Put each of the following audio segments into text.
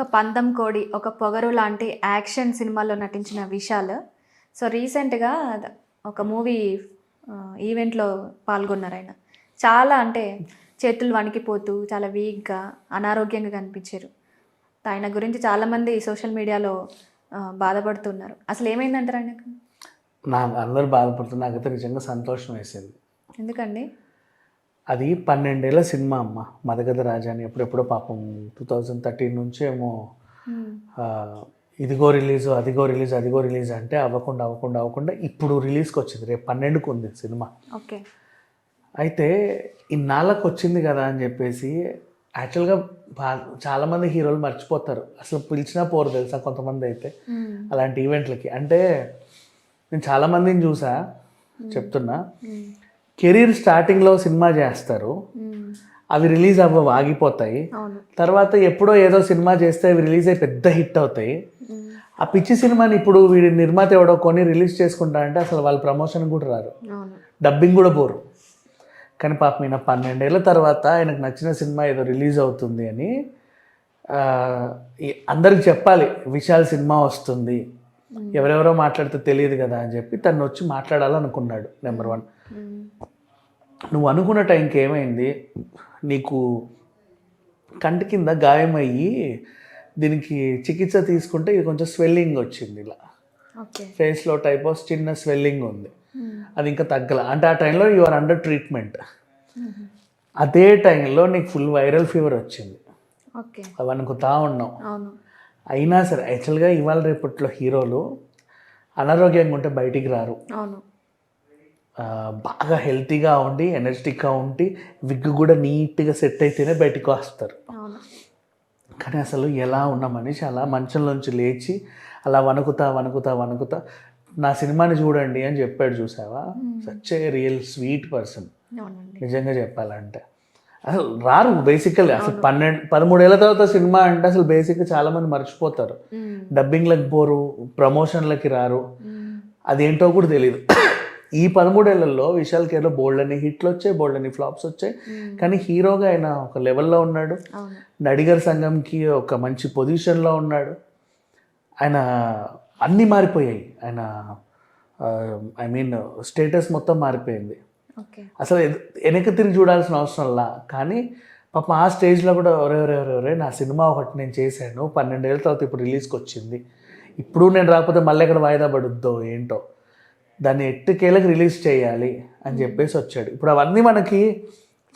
ఒక పందం కోడి ఒక పొగరు లాంటి యాక్షన్ సినిమాలో నటించిన విశాల్. సో రీసెంట్గా ఒక మూవీ ఈవెంట్లో పాల్గొన్నారు ఆయన. చాలా అంటే చేతులు వణికిపోతూ చాలా వీక్గా అనారోగ్యంగా కనిపించారు. ఆయన గురించి చాలామంది సోషల్ మీడియాలో బాధపడుతున్నారు. అసలు ఏమైందంటారు ఆయనకు? నాకు అందరూ బాధపడుతున్నారు. నాకైతే నిజంగా సంతోషం వేసింది. ఎందుకండి? అది పన్నెండేళ్ళ సినిమా అమ్మ. మదగద రాజా అని ఎప్పుడెప్పుడో పాపం టూ థౌజండ్ థర్టీన్ నుంచి ఏమో. ఆ, ఇదిగో రిలీజ్ అదిగో రిలీజ్ అదిగో రిలీజ్ అంటే అవ్వకుండా అవ్వకుండా అవ్వకుండా ఇప్పుడు రిలీజ్కి వచ్చింది. రేపు పన్నెండుకు ఉంది సినిమా. ఓకే. అయితే ఇన్నాళ్ళకు వచ్చింది కదా అని చెప్పేసి యాక్చువల్గా బా చాలామంది హీరోలు మర్చిపోతారు. అసలు పిలిచినా పోరు తెలుసా కొంతమంది అయితే. మ్మ్. అలాంటి ఈవెంట్లకి. అంటే నేను చాలామందిని చూసా చెప్తున్నా. మ్మ్. కెరీర్ స్టార్టింగ్లో సినిమా చేస్తారు. అవి రిలీజ్ అవ్వవు ఆగిపోతాయి. తర్వాత ఎప్పుడో ఏదో సినిమా చేస్తే అవి రిలీజ్ అయ్యి పెద్ద హిట్ అవుతాయి. ఆ పిచ్చి సినిమాని ఇప్పుడు వీడి నిర్మాత ఎవడో కొని రిలీజ్ చేసుకుంటా అంటే అసలు వాళ్ళ ప్రమోషన్ కూడా రారు. డబ్బింగ్ కూడా పోరు కానీ పాపం ఈయన పన్నెండేళ్ళ తర్వాత ఆయనకు నచ్చిన సినిమా ఏదో రిలీజ్ అవుతుంది అని అందరికి చెప్పాలి విశాల్ సినిమా వస్తుంది. ఎవరెవరో మాట్లాడితే తెలియదు కదా అని చెప్పి తను వచ్చి మాట్లాడాలనుకున్నాడు నెంబర్ వన్. నువ్వు అనుకున్న టైంకి ఏమైంది నీకు కంటి కింద గాయమయ్యి దీనికి చికిత్స తీసుకుంటే ఇది కొంచెం స్వెల్లింగ్ వచ్చింది ఇలా. ఫేస్లో టైప్ ఆఫ్ చిన్న స్వెల్లింగ్ ఉంది. మ్మ్. అది ఇంకా తగ్గల. అంటే ఆ టైంలో యు ఆర్ అండర్ ట్రీట్మెంట్. అదే టైంలో నీకు ఫుల్ వైరల్ ఫీవర్ వచ్చింది. ఓకే. అవి అనుకుతా ఉన్నాం అయినా సరే యాక్చువల్గా ఇవాళ రేపట్లో హీరోలు అనారోగ్యంగా ఉంటే బయటికి రారు. బాగా హెల్తీగా ఉండి ఎనర్జెటిక్గా ఉండి విగ్ కూడా నీట్గా సెట్ అయితేనే బయటికి వస్తారు. కానీ అసలు ఎలా ఉన్న మనిషి అలా మంచంలోంచి లేచి అలా వణుకుతా వణుకుతా వణుకుతా నా సినిమాని చూడండి అని చెప్పాడు చూసావా? Such a real sweet person. నిజంగా చెప్పాలంటే. అసలు రారు బేసికల్లీ. అసలు పన్నెండు పదమూడేళ్ళ తర్వాత సినిమా అంటే అసలు బేసిక్గా చాలామంది మర్చిపోతారు. మ్మ్. డబ్బింగ్లకు పోరు ప్రమోషన్లకి రారు. అదేంటో కూడా తెలియదు ఈ పదమూడేళ్ళలో విశాల్ కేర్లో బోల్డ్ అని హిట్లు వచ్చాయి బోల్డ్ అని ఫ్లాప్స్ వచ్చాయి. కానీ హీరోగా ఆయన ఒక లెవెల్లో ఉన్నాడు. నడిగర్ సంఘంకి ఒక మంచి పొజిషన్లో ఉన్నాడు. ఆయన అన్నీ మారిపోయాయి. ఆయన ఐ మీన్ స్టేటస్ మొత్తం మారిపోయింది. అసలు వెనక్కి తిరిగి చూడాల్సిన అవసరంలా కానీ పాపం ఆ స్టేజ్లో కూడా ఎవరెవరెవరెవరే నా సినిమా ఒకటి నేను చేశాను. పన్నెండేళ్ళ తర్వాత ఇప్పుడు రిలీజ్కి వచ్చింది. ఇప్పుడు నేను రాకపోతే మళ్ళీ ఎక్కడ వాయిదా పడుద్దో ఏంటో. దాన్ని ఎట్టుకేళ్ళకి రిలీజ్ చేయాలి అని చెప్పేసి వచ్చాడు. ఇప్పుడు అవన్నీ మనకి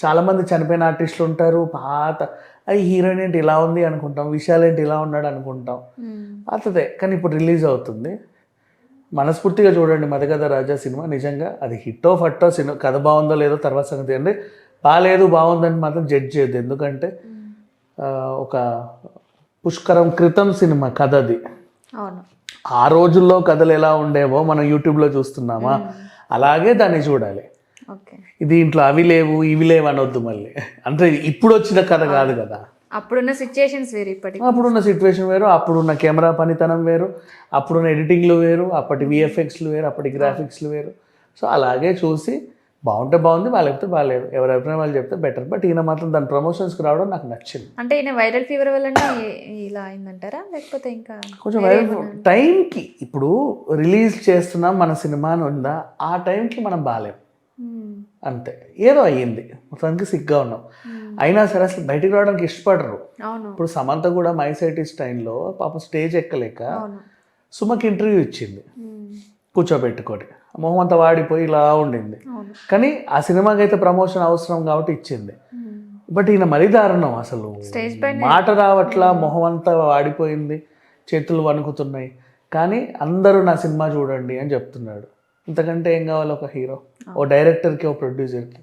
చాలామంది చనిపోయిన ఆర్టిస్టులు ఉంటారు పాత అయ్యి హీరోయిన్ ఏంటి ఇలా ఉంది అనుకుంటాం విశాల్ ఏంటి ఇలా ఉన్నాడు అనుకుంటాం. పాతదే కానీ ఇప్పుడు రిలీజ్ అవుతుంది. మనస్ఫూర్తిగా చూడండి మదగద రాజా సినిమా. నిజంగా అది హిట్టో ఫట్టో సినిమా కథ బాగుందో లేదో తర్వాత సంగతి. అంటే బాగాలేదు బాగుందని మాత్రం జడ్జ్ చేయొద్దు. ఎందుకంటే ఒక పుష్కరం క్రితం సినిమా కథ అది అవును. ఆ రోజుల్లో కథలు ఎలా ఉండేవో మనం యూట్యూబ్లో చూస్తున్నామా? అలాగే దాన్ని చూడాలి. ఓకే. ఇది ఇంట్లో అవి లేవు ఇవి లేవు అనొద్దు మళ్ళీ. అంటే ఇప్పుడు వచ్చిన కథ కాదు కదా. అప్పుడున్న సిచ్యుయేషన్స్ వేరు ఇప్పటికి. అప్పుడున్న సిచ్యువేషన్ వేరు అప్పుడున్న కెమెరా పనితనం వేరు అప్పుడున్న ఎడిటింగ్లు వేరు అప్పటి విఎఫ్ఎక్స్లు వేరు అప్పటి గ్రాఫిక్స్లు వేరు. సో అలాగే చూసి బాగుంటే బాగుంది బాగాలేకపోతే బాగాలేదు ఎవరి అభిప్రాయం వాళ్ళు చెప్తే బెటర్ బట్ ఈయన మాత్రం దాని ప్రమోషన్స్కి రావడం నాకు నచ్చింది. అంటే ఈయన వైరల్ ఫీవర్ వల్లనే ఇలా అయిందంటారా? లేకపోతే ఇంకా కొంచెం టైంకి ఇప్పుడు రిలీజ్ చేస్తున్నాం మన సినిమా అని ఉందా? ఆ టైంకి మనం బాగాలేం మ్మ్. అంతే. ఏదో అయ్యింది. మొత్తానికి సిగ్గా ఉన్నాం. అయినా సరే అసలు బయటికి రావడానికి ఇష్టపడరు. ఇప్పుడు సమంత కూడా మైసైటిస్ టైంలో పాప స్టేజ్ ఎక్కలేక సుమకి ఇంటర్వ్యూ ఇచ్చింది. మ్మ్. కూర్చోబెట్టుకొని మొహం అంతా వాడిపోయి ఇలా ఉండింది. కానీ ఆ సినిమాకి అయితే ప్రమోషన్ అవసరం కాబట్టి ఇచ్చింది. బట్ ఈయన మరీ దారుణం అసలు. మాట రావట్లా మొహం అంతా వాడిపోయింది చేతులు వణుకుతున్నాయి. కానీ అందరూ నా సినిమా చూడండి అని చెప్తున్నాడు. ఇంతకంటే ఏం కావాలి ఒక హీరో? ఓ డైరెక్టర్కి ఓ ప్రొడ్యూసర్కి.